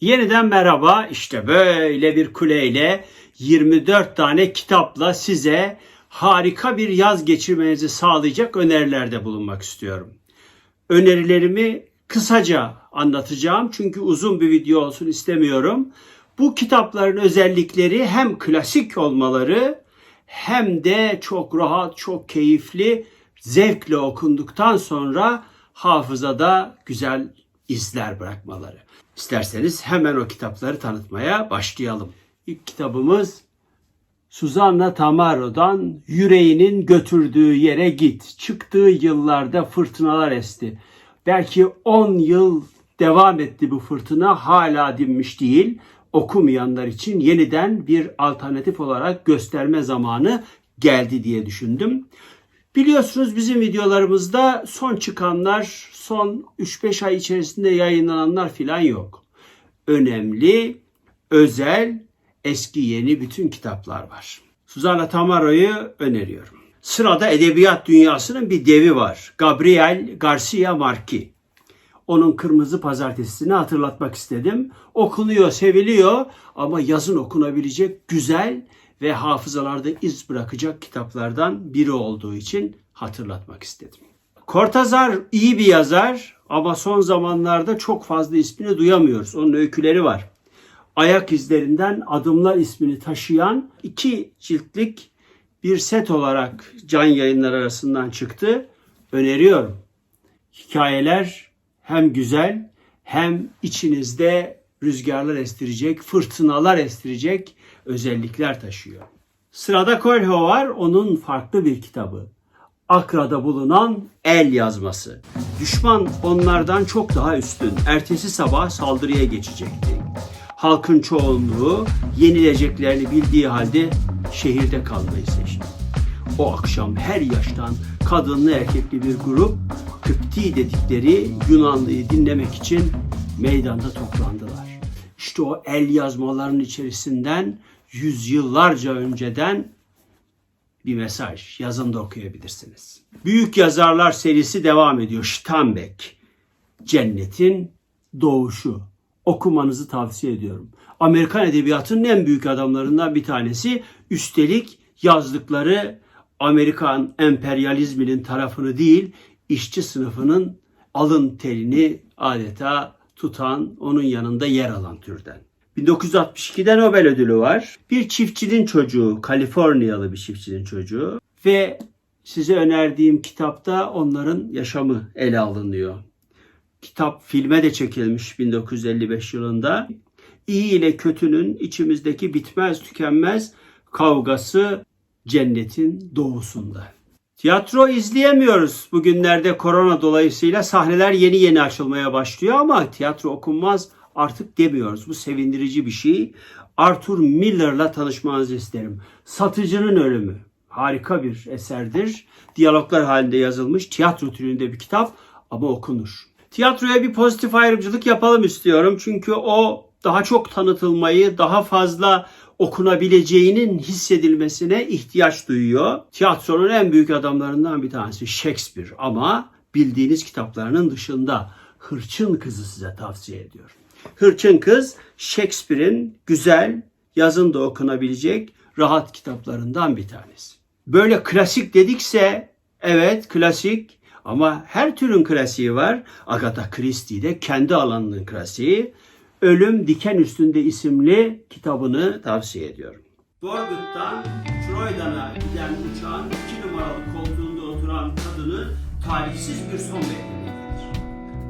Yeniden merhaba. İşte böyle bir kuleyle 24 tane kitapla size harika bir yaz geçirmenizi sağlayacak önerilerde bulunmak istiyorum. Önerilerimi kısaca anlatacağım çünkü uzun bir video olsun istemiyorum. Bu kitapların özellikleri hem klasik olmaları hem de çok rahat, çok keyifli, zevkle okunduktan sonra hafızada güzel izler bırakmaları. İsterseniz hemen o kitapları tanıtmaya başlayalım. İlk kitabımız Suzanna Tamaro'dan Yüreğinin Götürdüğü Yere Git. Çıktığı yıllarda fırtınalar esti. Belki 10 yıl devam etti bu fırtına hala dinmiş değil. Okumayanlar için yeniden bir alternatif olarak gösterme zamanı geldi diye düşündüm. Biliyorsunuz bizim videolarımızda son çıkanlar, son 3-5 ay içerisinde yayınlananlar filan yok. Önemli, özel, eski yeni bütün kitaplar var. Suzanna Tamaro'yu öneriyorum. Sırada edebiyat dünyasının bir devi var. Gabriel Garcia Marquez. Onun Kırmızı Pazartesi'ni hatırlatmak istedim. Okunuyor, seviliyor ama yazın okunabilecek güzel ve hafızalarda iz bırakacak kitaplardan biri olduğu için hatırlatmak istedim. Cortázar iyi bir yazar ama son zamanlarda çok fazla ismini duyamıyoruz. Onun öyküleri var. Ayak izlerinden Adımlar ismini taşıyan iki ciltlik bir set olarak can yayınlar arasından çıktı. Öneriyorum. Hikayeler hem güzel hem içinizde rüzgarlar estirecek, fırtınalar estirecek özellikler taşıyor. Sırada Coelho var, onun farklı bir kitabı. Akra'da bulunan el yazması. Düşman onlardan çok daha üstün. Ertesi sabah saldırıya geçecekti. Halkın çoğunluğu yenileceklerini bildiği halde şehirde kalmayı seçti. O akşam her yaştan kadınlı erkekli bir grup Kıpti dedikleri Yunanlıyı dinlemek için meydanda toplandılar. İşte o el yazmaların içerisinden yüzyıllarca önceden bir mesaj. Yazın da okuyabilirsiniz. Büyük Yazarlar serisi devam ediyor. Steinbeck. Cennetin Doğuşu. Okumanızı tavsiye ediyorum. Amerikan edebiyatının en büyük adamlarından bir tanesi. Üstelik yazdıkları Amerikan emperyalizminin tarafını değil, işçi sınıfının alın terini adeta tutan, onun yanında yer alan türden. 1962'de Nobel ödülü var. Bir çiftçinin çocuğu, Kaliforniyalı bir çiftçinin çocuğu ve size önerdiğim kitapta onların yaşamı ele alınıyor. Kitap filme de çekilmiş 1955 yılında. İyi ile kötünün içimizdeki bitmez tükenmez kavgası cennetin doğusunda. Tiyatro izleyemiyoruz. Bugünlerde korona dolayısıyla sahneler yeni yeni açılmaya başlıyor ama tiyatro okunmaz artık demiyoruz. Bu sevindirici bir şey. Arthur Miller'la tanışmanızı isterim. Satıcının Ölümü. Harika bir eserdir. Diyaloglar halinde yazılmış tiyatro türünde bir kitap ama okunur. Tiyatroya bir pozitif ayrımcılık yapalım istiyorum. Çünkü o daha çok tanıtılmayı, daha fazla okunabileceğinin hissedilmesine ihtiyaç duyuyor. Tiyatronun en büyük adamlarından bir tanesi Shakespeare ama bildiğiniz kitaplarının dışında Hırçın Kız'ı size tavsiye ediyorum. Hırçın Kız Shakespeare'in güzel, yazın da okunabilecek rahat kitaplarından bir tanesi. Böyle klasik dedikse evet klasik ama her türün klasiği var. Agatha Christie de kendi alanının klasiği. Ölüm Diken Üstünde isimli kitabını tavsiye ediyorum. Dorgut'tan Troydan'a giden uçağın iki numaralı koltuğunda oturan kadını talihsiz bir son beklemektedir.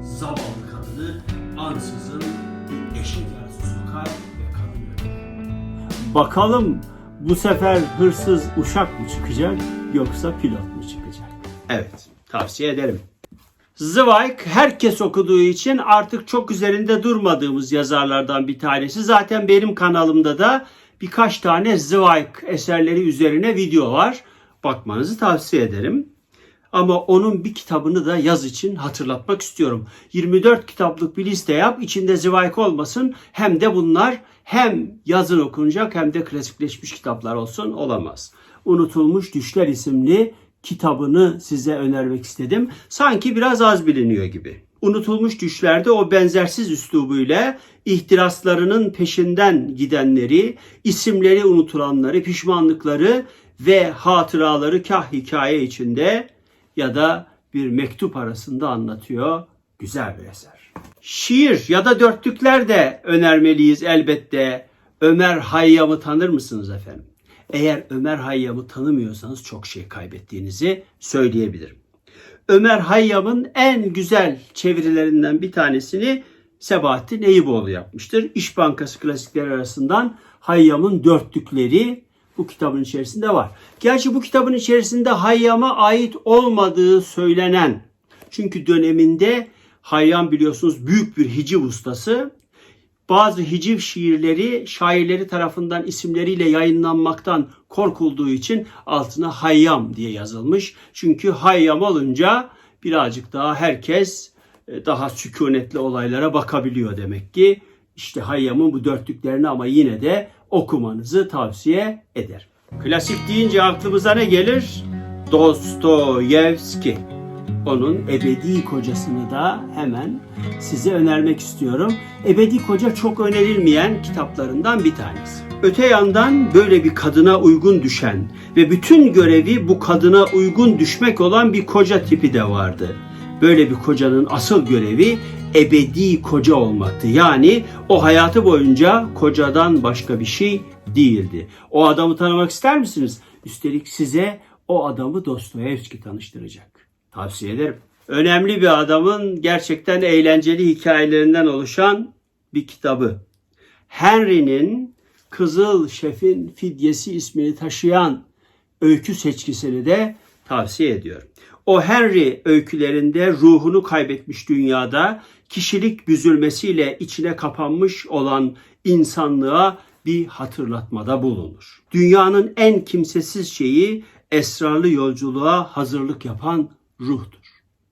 Zavallı kadını ansızın bir eşek yarısı sokar ve kadın ölür. Bakalım bu sefer hırsız uşak mı çıkacak yoksa pilot mu çıkacak? Evet, tavsiye ederim. Zweig herkes okuduğu için artık çok üzerinde durmadığımız yazarlardan bir tanesi. Zaten benim kanalımda da birkaç tane Zweig eserleri üzerine video var. Bakmanızı tavsiye ederim. Ama onun bir kitabını da yaz için hatırlatmak istiyorum. 24 kitaplık bir liste yap. İçinde Zweig olmasın. Hem de bunlar hem yazın okunacak hem de klasikleşmiş kitaplar olsun olamaz. Unutulmuş Düşler isimli kitabını size önermek istedim. Sanki biraz az biliniyor gibi. Unutulmuş düşlerde o benzersiz üslubuyla ihtiraslarının peşinden gidenleri, isimleri unutulanları, pişmanlıkları ve hatıraları kah hikaye içinde ya da bir mektup arasında anlatıyor. Güzel bir eser. Şiir ya da dörtlükler de önermeliyiz elbette. Ömer Hayyam'ı tanır mısınız efendim? Eğer Ömer Hayyam'ı tanımıyorsanız çok şey kaybettiğinizi söyleyebilirim. Ömer Hayyam'ın en güzel çevirilerinden bir tanesini Sebahattin Eyüboğlu yapmıştır. İş Bankası klasikleri arasından Hayyam'ın dörtlükleri bu kitabın içerisinde var. Gerçi bu kitabın içerisinde Hayyam'a ait olmadığı söylenen çünkü döneminde Hayyam biliyorsunuz büyük bir hiciv ustası. Bazı hiciv şiirleri şairleri tarafından isimleriyle yayınlanmaktan korkulduğu için altına Hayyam diye yazılmış. Çünkü Hayyam olunca birazcık daha herkes e, daha sükunetli olaylara bakabiliyor demek ki. İşte Hayyam'ın bu dörtlüklerini ama yine de okumanızı tavsiye ederim. Klasik deyince aklımıza ne gelir? Dostoyevski. Onun ebedi kocasını da hemen size önermek istiyorum. Ebedi Koca çok önerilmeyen kitaplarından bir tanesi. Öte yandan böyle bir kadına uygun düşen ve bütün görevi bu kadına uygun düşmek olan bir koca tipi de vardı. Böyle bir kocanın asıl görevi ebedi koca olmaktı. Yani o hayatı boyunca kocadan başka bir şey değildi. O adamı tanımak ister misiniz? Üstelik size o adamı Dostoyevski tanıştıracak. Tavsiye ederim. Önemli bir adamın gerçekten eğlenceli hikayelerinden oluşan bir kitabı. Henry'nin Kızıl Şef'in Fidyesi ismini taşıyan öykü seçkisini de tavsiye ediyorum. O Henry öykülerinde ruhunu kaybetmiş dünyada kişilik büzülmesiyle içine kapanmış olan insanlığa bir hatırlatmada bulunur. Dünyanın en kimsesiz şeyi esrarlı yolculuğa hazırlık yapan ruhtur.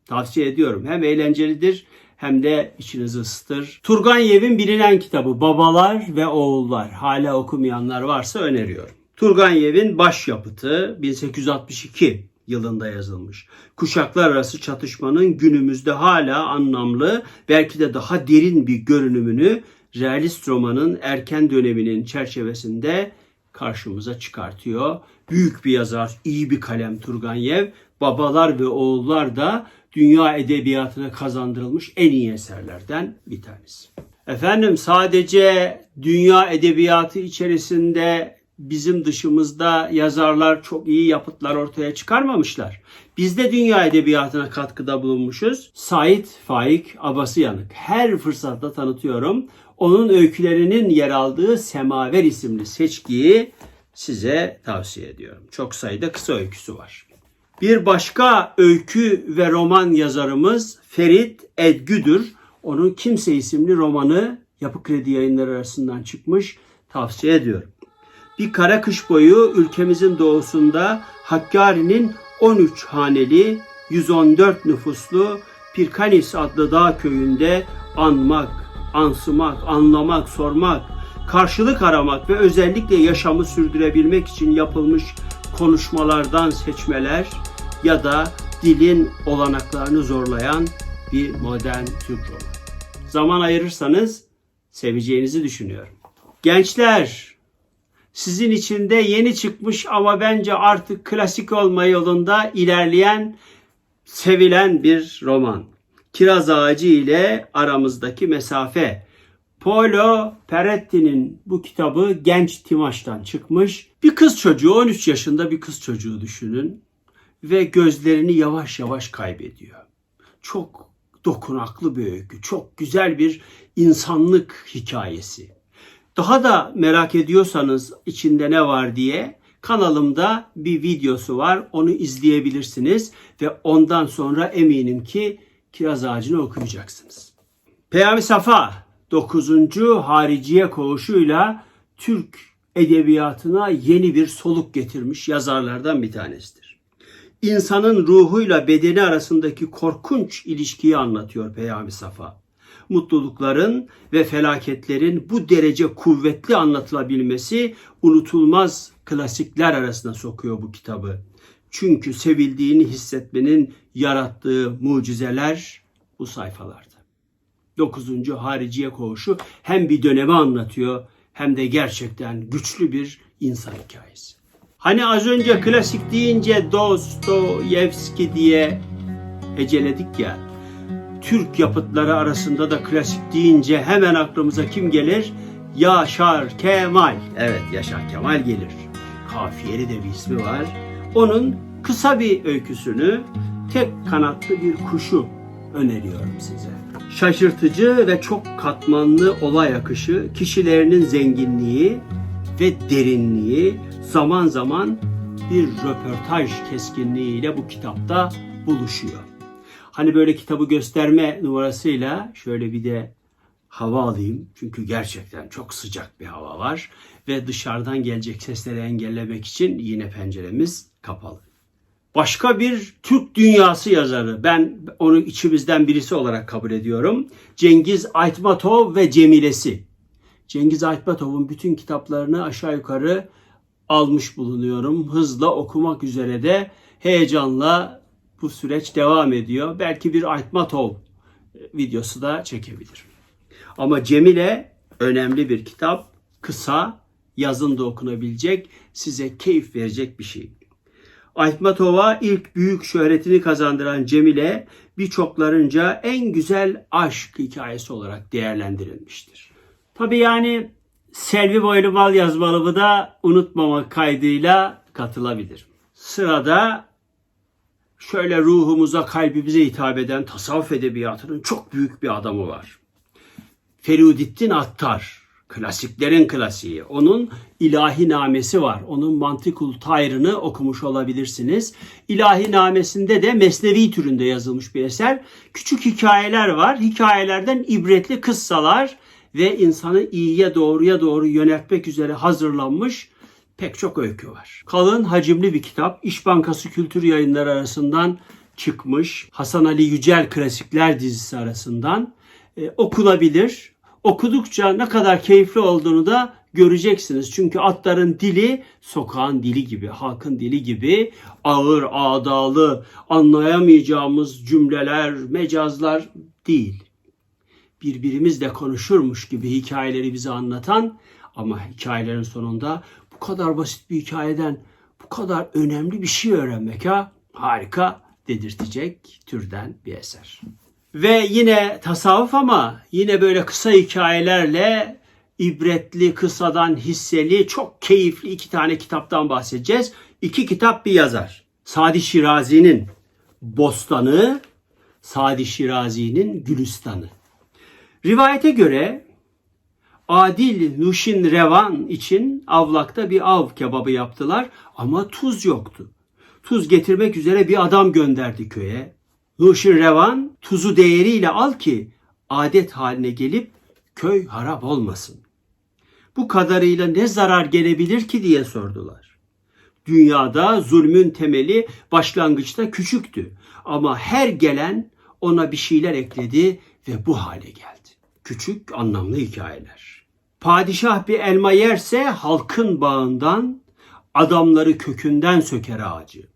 Tavsiye ediyorum. Hem eğlencelidir hem de içinizi ısıtır. Turganev'in bilinen kitabı Babalar ve Oğullar. Hala okumayanlar varsa öneriyorum. Turganev'in başyapıtı 1862 yılında yazılmış. Kuşaklar arası çatışmanın günümüzde hala anlamlı, belki de daha derin bir görünümünü realist romanın erken döneminin çerçevesinde karşımıza çıkartıyor. Büyük bir yazar, iyi bir kalem Turganev. Babalar ve Oğullar da dünya edebiyatına kazandırılmış en iyi eserlerden bir tanesi. Efendim sadece dünya edebiyatı içerisinde bizim dışımızda yazarlar çok iyi yapıtlar ortaya çıkarmamışlar. Biz de dünya edebiyatına katkıda bulunmuşuz. Sait Faik Abasıyanık. Her fırsatta tanıtıyorum. Onun öykülerinin yer aldığı Semaver isimli seçkiyi size tavsiye ediyorum. Çok sayıda kısa öyküsü var. Bir başka öykü ve roman yazarımız Ferit Edgüdür. Onun Kimse isimli romanı Yapı Kredi Yayınları arasından çıkmış. Tavsiye ediyorum. Bir kara kış boyu ülkemizin doğusunda Hakkari'nin 13 haneli 114 nüfuslu Pirkanis adlı dağ köyünde anmak, ansımak, anlamak, sormak, karşılık aramak ve özellikle yaşamı sürdürebilmek için yapılmış konuşmalardan seçmeler ya da dilin olanaklarını zorlayan bir modern Türk romanı. Zaman ayırırsanız seveceğinizi düşünüyorum. Gençler, sizin içinde yeni çıkmış ama bence artık klasik olma yolunda ilerleyen, sevilen bir roman. Kiraz Ağacı ile aramızdaki mesafe. Paulo Peretti'nin bu kitabı genç Timaş'tan çıkmış. Bir kız çocuğu, 13 yaşında bir kız çocuğu düşünün ve gözlerini yavaş yavaş kaybediyor. Çok dokunaklı bir öykü, çok güzel bir insanlık hikayesi. Daha da merak ediyorsanız içinde ne var diye kanalımda bir videosu var. Onu izleyebilirsiniz ve ondan sonra eminim ki kiraz ağacını okuyacaksınız. Peyami Safa 9. Hariciye koğuşuyla Türk edebiyatına yeni bir soluk getirmiş yazarlardan bir tanesidir. İnsanın ruhuyla bedeni arasındaki korkunç ilişkiyi anlatıyor Peyami Safa. Mutlulukların ve felaketlerin bu derece kuvvetli anlatılabilmesi unutulmaz klasikler arasına sokuyor bu kitabı. Çünkü sevildiğini hissetmenin yarattığı mucizeler bu sayfalarda. 9. Hariciye Koğuşu hem bir dönemi anlatıyor hem de gerçekten güçlü bir insan hikayesi. Hani az önce klasik deyince Dostoyevski diye heceledik ya. Türk yapıtları arasında da klasik deyince hemen aklımıza kim gelir? Yaşar Kemal. Evet Yaşar Kemal gelir. Kafiyeli de bir ismi var. Onun kısa bir öyküsünü tek kanatlı bir kuşu öneriyorum size. Şaşırtıcı ve çok katmanlı olay akışı, kişilerinin zenginliği ve derinliği zaman zaman bir röportaj keskinliğiyle bu kitapta buluşuyor. Hani böyle kitabı gösterme numarasıyla şöyle bir de hava alayım. Çünkü gerçekten çok sıcak bir hava var. Ve dışarıdan gelecek sesleri engellemek için yine penceremiz kapalı. Başka bir Türk dünyası yazarı. Ben onu içimizden birisi olarak kabul ediyorum. Cengiz Aytmatov ve Cemilesi. Cengiz Aytmatov'un bütün kitaplarını aşağı yukarı almış bulunuyorum. Hızla okumak üzere de heyecanla bu süreç devam ediyor. Belki bir Aytmatov videosu da çekebilirim. Ama Cemile önemli bir kitap. Kısa, yazın da okunabilecek, size keyif verecek bir şey. Aytmatov'a ilk büyük şöhretini kazandıran Cemile birçoklarınca en güzel aşk hikayesi olarak değerlendirilmiştir. Tabi yani Selvi Boylumal yazmalımı da unutmamak kaydıyla katılabilir. Sırada şöyle ruhumuza, kalbimize hitap eden tasavvuf edebiyatının çok büyük bir adamı var. Ferudettin Attar, klasiklerin klasiği. Onun ilahi namesi var. Onun Mantikul Tayrını okumuş olabilirsiniz. İlahi namesinde de mesnevi türünde yazılmış bir eser. Küçük hikayeler var. Hikayelerden ibretli kıssalar ve insanı iyiye doğruya doğru yöneltmek üzere hazırlanmış pek çok öykü var. Kalın hacimli bir kitap. İş Bankası Kültür Yayınları arasından çıkmış. Hasan Ali Yücel Klasikler dizisi arasından e, okunabilir. Okudukça ne kadar keyifli olduğunu da göreceksiniz. Çünkü atların dili sokağın dili gibi, halkın dili gibi ağır, ağdalı, anlayamayacağımız cümleler, mecazlar değil. Birbirimizle konuşurmuş gibi hikayeleri bize anlatan ama hikayelerin sonunda bu kadar basit bir hikayeden bu kadar önemli bir şey öğrenmek ha harika dedirtecek türden bir eser. Ve yine tasavvuf ama yine böyle kısa hikayelerle ibretli, kısadan hisseli, çok keyifli iki tane kitaptan bahsedeceğiz. İki kitap bir yazar. Sadi Şirazi'nin Bostanı, Sadi Şirazi'nin Gülistanı. Rivayete göre Adil Nuşin Revan için avlakta bir av kebabı yaptılar ama tuz yoktu. Tuz getirmek üzere bir adam gönderdi köye. Nuşin Revan tuzu değeriyle al ki adet haline gelip köy harap olmasın. Bu kadarıyla ne zarar gelebilir ki diye sordular. Dünyada zulmün temeli başlangıçta küçüktü ama her gelen ona bir şeyler ekledi ve bu hale geldi. Küçük anlamlı hikayeler. Padişah bir elma yerse halkın bağından, adamları kökünden söker ağacı.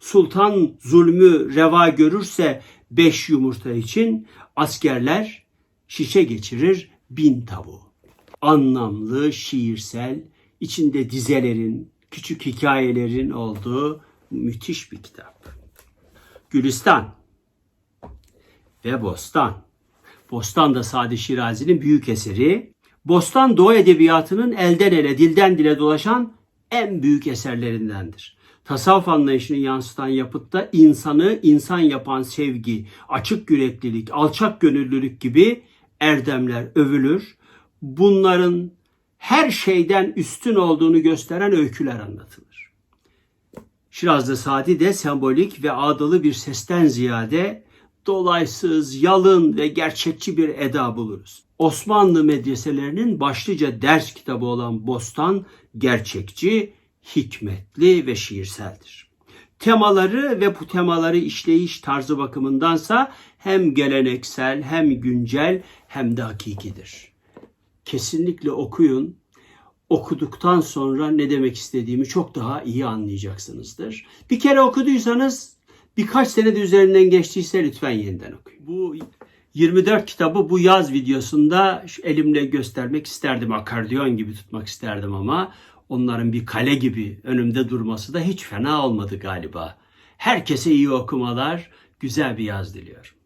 Sultan zulmü reva görürse beş yumurta için askerler şişe geçirir bin tavuğu. Anlamlı, şiirsel, içinde dizelerin, küçük hikayelerin olduğu müthiş bir kitap. Gülistan ve Bostan. Bostan da Sadi Şirazi'nin büyük eseri. Bostan Doğu Edebiyatı'nın elden ele, dilden dile dolaşan en büyük eserlerindendir. Tasavvuf anlayışını yansıtan yapıtta insanı insan yapan sevgi, açık yüreklilik, alçak gönüllülük gibi erdemler övülür. Bunların her şeyden üstün olduğunu gösteren öyküler anlatılır. Şirazlı Sadi de sembolik ve ağdalı bir sesten ziyade dolaysız, yalın ve gerçekçi bir eda buluruz. Osmanlı medreselerinin başlıca ders kitabı olan Bostan gerçekçi, hikmetli ve şiirseldir. Temaları ve bu temaları işleyiş tarzı bakımındansa hem geleneksel hem güncel hem de hakikidir. Kesinlikle okuyun. Okuduktan sonra ne demek istediğimi çok daha iyi anlayacaksınızdır. Bir kere okuduysanız Birkaç sene de üzerinden geçtiyse lütfen yeniden okuyun. Bu 24 kitabı bu yaz videosunda elimle göstermek isterdim. Akardiyon gibi tutmak isterdim ama onların bir kale gibi önümde durması da hiç fena olmadı galiba. Herkese iyi okumalar, güzel bir yaz diliyorum.